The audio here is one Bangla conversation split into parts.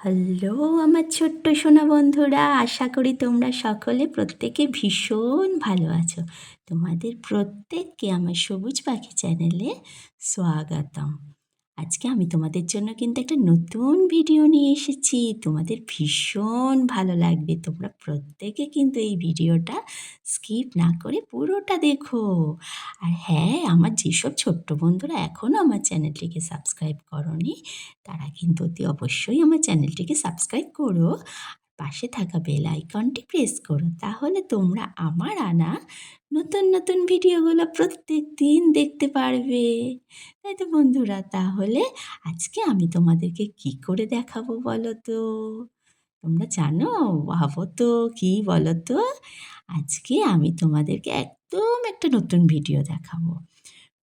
হ্যালো, আমার ছোট্ট সোনা বন্ধুরা, আশা করি তোমরা সকলে প্রত্যেকে ভীষণ ভালো আছো। তোমাদের প্রত্যেককে আমার সবুজ পাখি চ্যানেলে স্বাগতম। আজকে আমি তোমাদের জন্য কিন্তু একটা নতুন ভিডিও নিয়ে এসেছি। তোমাদের ভীষণ ভালো লাগবে। তোমরা প্রত্যেকে কিন্তু এই ভিডিওটা স্কিপ না করে পুরোটা দেখো। আর হ্যাঁ আমার যেসব ছোট্ট বন্ধুরা এখনও আমার চ্যানেলটিকে সাবস্ক্রাইব করনি, তারা কিন্তু অতি অবশ্যই আমার চ্যানেলটিকে সাবস্ক্রাইব করো। পাশে থাকা বেল আইকনটি প্রেস করো। তাহলে তোমরা আমার আনা নতুন নতুন ভিডিওগুলো প্রত্যেক দিন দেখতে পারবে। তাই তো বন্ধুরা, তাহলে আজকে আমি তোমাদেরকে কি করে দেখাবো বলো তো? তোমরা জানো, ভাবো তো কী বলো তো? আজকে আমি তোমাদেরকে একদম একটা নতুন ভিডিও দেখাবো।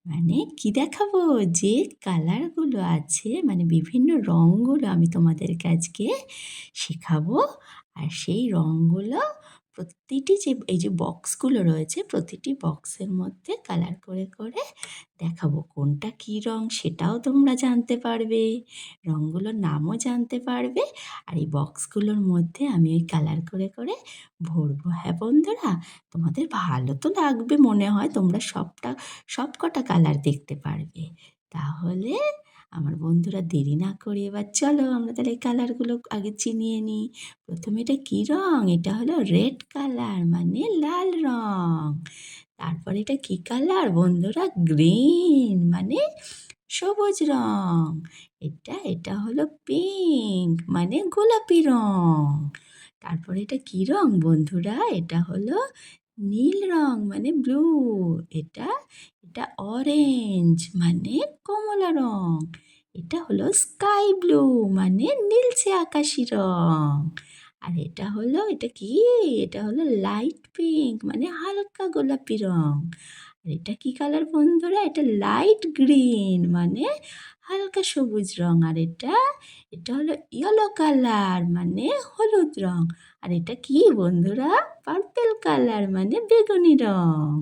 মানে কি দেখাবো? যে কালারগুলো আছে মানে বিভিন্ন রঙগুলো আমি তোমাদেরকে আজকে শেখাবো। আর সেই রঙগুলো প্রতিটি যে, এই যে বক্সগুলো রয়েছে, প্রতিটি বক্সের মধ্যে কালার করে করে দেখাবো কোনটা কী রঙ সেটাও তোমরা জানতে পারবে রঙগুলোর নামও জানতে পারবে। আর এই বক্সগুলোর মধ্যে আমি ওই কালার করে করে ভরবো। হ্যাঁ বন্ধুরা, তোমাদের ভালো তো লাগবে মনে হয়, তোমরা সবটা সব কটা কালার দেখতে পারবে। তাহলে আমার বন্ধুরা দেরি না করে এবার চলো আমরা তাহলে এই কালারগুলো আগে চিনিয়ে নিই। প্রথমে এটা কী রঙ এটা হলো রেড কালার মানে লাল রঙ তারপর এটা কী কালার? বন্ধুরা গ্রিন মানে সবুজ রঙ এটা এটা হলো পিঙ্ক মানে গোলাপি রঙ তারপর এটা কী রঙ বন্ধুরা, এটা হলো নীল রং মানে ব্লু, এটা এটা অরেঞ্জ মানে কমলা রং, এটা হলো স্কাই ব্লু মানে নীলচে আকাশি রং, আর এটা হলো, এটা কি? এটা হলো লাইট পিঙ্ক মানে হালকা গোলাপি আর এটা কি কালার বন্ধুরা? এটা লাইট গ্রিন মানে হালকা সবুজ রং। আর এটা এটা হলো ইয়েলো কালার মানে হলুদ রং। আর এটা কি বন্ধুরা? পার্পেল কালার মানে বেগুনি রঙ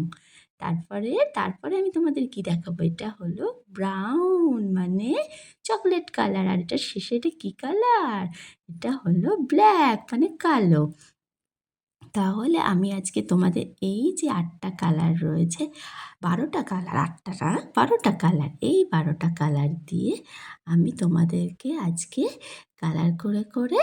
তারপরে তারপরে আমি তোমাদের কি দেখাবো? এটা হলো ব্রাউন মানে চকলেট কালার আর এটা শেষে এটা কী কালার এটা হলো ব্ল্যাক মানে কালো। তাহলে আমি আজকে তোমাদের এই যে আটটা কালার রয়েছে, বারোটা কালার আটটা না, বারোটা কালার এই বারোটা কালার দিয়ে আমি তোমাদেরকে আজকে কালার করে করে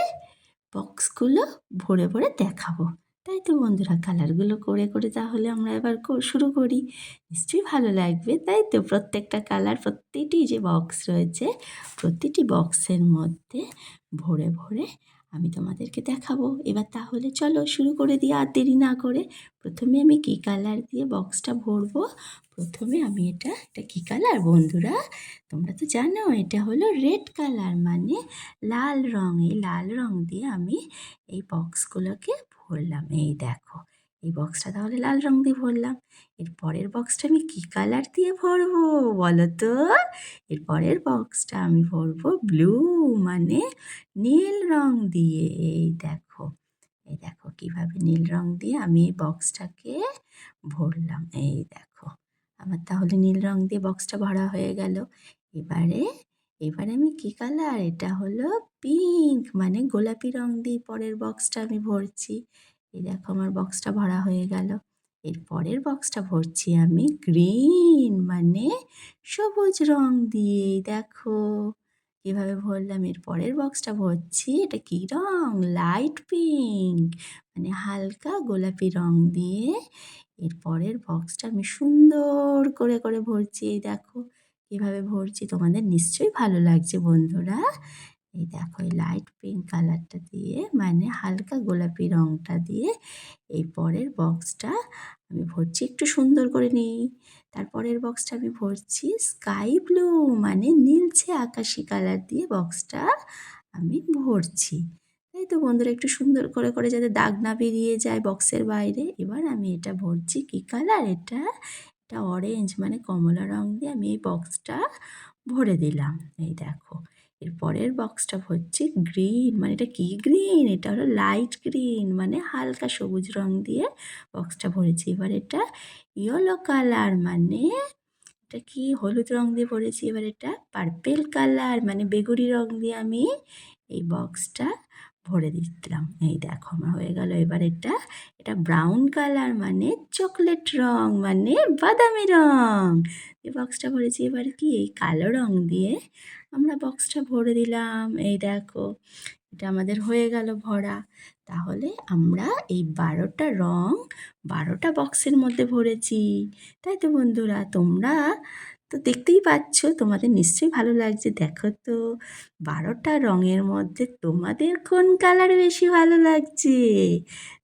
বক্সগুলো ভরে ভরে দেখাবো। তাই তো বন্ধুরা কালারগুলো করে করে তাহলে আমরা এবার শুরু করি। নিশ্চয়ই ভালো লাগবে, তাই তো? প্রত্যেকটা কালার প্রত্যেকটি যে বক্স রয়েছে, প্রতিটি বক্সের মধ্যে ভরে ভরে আমি তোমাদেরকে দেখাবো। এবার তাহলে চলো শুরু করে দিই আর দেরি না করে। প্রথমে আমি কী কালার দিয়ে বক্সটা ভরবো? প্রথমে আমি এটা এটা কী কালার বন্ধুরা? তোমরা তো জানো, এটা হলো রেড কালার মানে লাল রঙ। লাল রং দিয়ে আমি এই বক্সগুলোকে ভরলাম। এই দেখো এই বক্সটা তাহলে লাল রঙ দিয়ে ভরলাম। এর পরের বক্সটা আমি কী কালার দিয়ে ভরবো বলো তো এর পরের বক্সটা আমি ভরবো ব্লু মানে নীল রঙ দিয়ে। এই দেখো এই দেখো কীভাবে নীল রঙ দিয়ে আমি এই বক্সটাকে ভরলাম। এই দেখো, আমার তাহলে নীল রঙ দিয়ে বক্সটা ভরা হয়ে গেল। এবারে এবারে আমি কী কালার এটা হলো পিঙ্ক মানে গোলাপি রঙ দিয়ে পরের বক্সটা আমি ভরছি। এই দেখো আমার বক্সটা ভরা হয়ে গেল। এর পরের বক্সটা ভরছি আমি গ্রিন মানে সবুজ রং দিয়ে, দেখো। কীভাবে ভরলাম? এর পরের বক্সটা ভরছি, এটা কী রং? লাইট পিঙ্ক মানে হালকা গোলাপি রং দিয়ে। এর পরের বক্সটা আমি সুন্দর করে করে ভরছি, এই দেখো। কীভাবে ভরছি? তোমাদের নিশ্চয়ই ভালো লাগছে বন্ধুরা। এই দেখো, এই লাইট পিঙ্ক কালারটা দিয়ে মানে হালকা গোলাপি রঙটা দিয়ে, এই পরের বক্সটা আমি ভরছি। একটু সুন্দর করে নিই। তারপরের বক্সটা আমি ভরছি স্কাই ব্লু মানে নীলছে আকাশি কালার দিয়ে বক্সটা আমি ভরছি। তাই তো বন্ধুরা, একটু সুন্দর করে করে যাতে দাগ না বেরিয়ে যায় বক্সের বাইরে। এবার আমি এটা ভরছি। কী কালার এটা এটা অরেঞ্জ মানে কমলা রঙ দিয়ে আমি এই বক্সটা ভরে দিলাম। এই দেখো এর পরের বক্সটা হচ্ছে গ্রিন মানে এটা কি গ্রিন এটা হলো লাইট গ্রিন মানে হালকা সবুজ রং দিয়ে বক্সটা ভরেছি। এবার এটা ইয়েলো কালার মানে এটা কি? হলুদ রং দিয়ে ভরেছি। এবার এটা পার্পেল কালার মানে বেগুনি রং দিয়ে আমি এই বক্সটা ভরে দিলাম। এই দেখো, আমার হয়ে গেল। এবার এটা এটা ব্রাউন কালার মানে চকলেট রং মানে বাদামি রং। এই বক্সটা ভরেছি। এবার কি? এই কালো রং দিয়ে আমরা বক্সটা ভরে দিলাম, এই দেখো, এটা আমাদের হয়ে গেল ভরা। তাহলে আমরা এই বারোটা রং বারোটা বক্সের মধ্যে ভরেছি। তাই তো বন্ধুরা, তোমরা তো দেখতেই পাচ্ছ, তোমাদের নিশ্চয়ই ভালো লাগছে। দেখো তো, বারোটা রঙের মধ্যে তোমাদের কোন কালার বেশি ভালো লাগছে?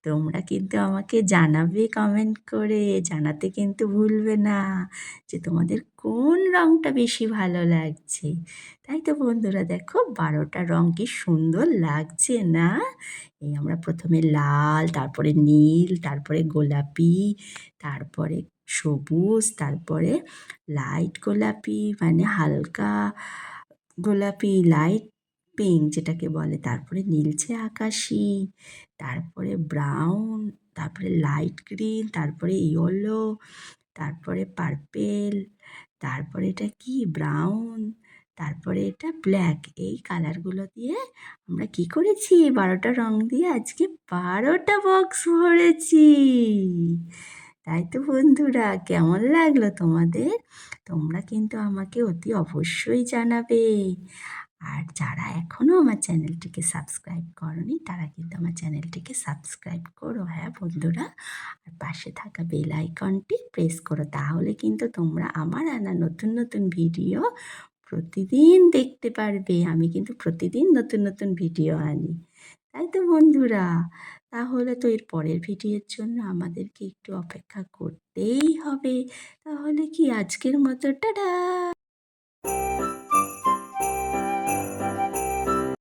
তোমরা কিন্তু আমাকে জানাবে কমেন্ট করে। জানাতে কিন্তু ভুলবে না যে তোমাদের কোন রঙটা বেশি ভালো লাগছে। তাই তো বন্ধুরা, দেখো বারোটা রং কি সুন্দর লাগছে না? এই আমরা প্রথমে লাল, তারপরে নীল, তারপরে গোলাপি, তারপরে সবুজ, তারপরে লাইট গোলাপি মানে হালকা গোলাপি লাইট পিঙ্ক যেটাকে বলে, তারপরে নীলচে আকাশি, তারপরে ব্রাউন তারপরে লাইট গ্রিন তারপরে ইয়েলো তারপরে পার্পেল তারপরে এটা কি? ব্রাউন তারপরে এটা ব্ল্যাক এই কালারগুলো দিয়ে আমরা কি করেছি? বারোটা রং দিয়ে আজকে বারোটা বক্স ভরেছি। তাই তো বন্ধুরা, কেমন লাগল তোমাদের? তোমরা কিন্তু আমাকে অতি অবশ্যই জানাবে। আর যারা এখনও আমার চ্যানেলটিকে সাবস্ক্রাইব করনি, তারা কিন্তু আমার চ্যানেলটিকে সাবস্ক্রাইব করো হ্যাঁ বন্ধুরা? আর পাশে থাকা বেল আইকনটি প্রেস করো, তাহলে কিন্তু তোমরা আমার আনা নতুন নতুন ভিডিও প্রতিদিন দেখতে পারবে। আমি কিন্তু প্রতিদিন নতুন নতুন ভিডিও আনি। তাই তো বন্ধুরা? তাহলে তো এর পরের ভিডিওর জন্য আমাদেরকে একটু অপেক্ষা করতেই হবে। তাহলে কি আজকের মতো? টাটা!